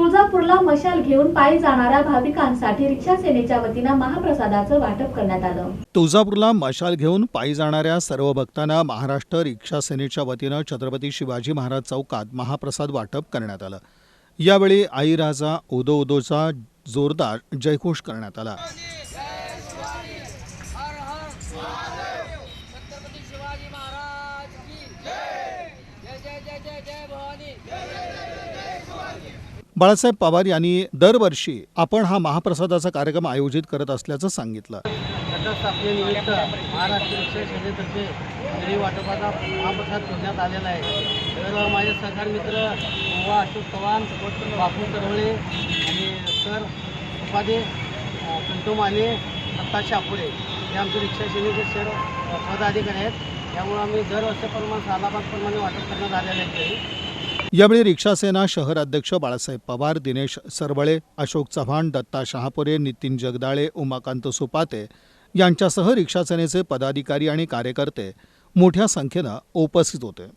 तुळजापूरला मशाल घेऊन पायी जाणाऱ्या भाविकांसाठी रिक्षा सेनेच्या वतीनं महाप्रसादाचं वाटप करण्यात आलं. तुळजापूरला मशाल घेऊन पायी जाणाऱ्या सर्व भक्तांना महाराष्ट्र रिक्षा सेनेच्या वतीनं छत्रपती शिवाजी महाराज चौकात महाप्रसाद वाटप करण्यात आलं. यावेळी आई राजा उदो उदोचा जोरदार जयघोष करण्यात आला. छत्रपती शिवाजी महाराज की जय. जय जय जय जय भवानी. बाळासाहेब पवार यांनी दरवर्षी आपण हा महाप्रसादाचा कार्यक्रम आयोजित करत असल्याचं सांगितलं. घटस्थापनेनिमित्त महाराष्ट्र रिक्षा सेनेतर्फे दही वाटपाचा महाप्रसाद ठेवण्यात आलेला आहे. तर माझे सहकार मित्र गोवा अशोक चव्हाण बापू तरवळे आणि सर उपाधे अ, माने दत्ता शापुरे हे आमचे रिक्षा सेनेचे सर पदाधिकारी आहेत. त्यामुळे आम्ही दरवर्षाप्रमाणे सालाबादप्रमाणे वाटप करण्यात आलेलं आहे. यावेळी रिक्षा सेना शहर अध्यक्ष बाळासाहेब पवार दिनेश सरवळे अशोक चव्हाण दत्ता शहापुरे नितीन जगदाळे उमाकांत सुपाते यांच्यासह रिक्षा सेनेचे पदाधिकारी आणि कार्यकर्ते मोठ्या संख्येनं उपस्थित होते.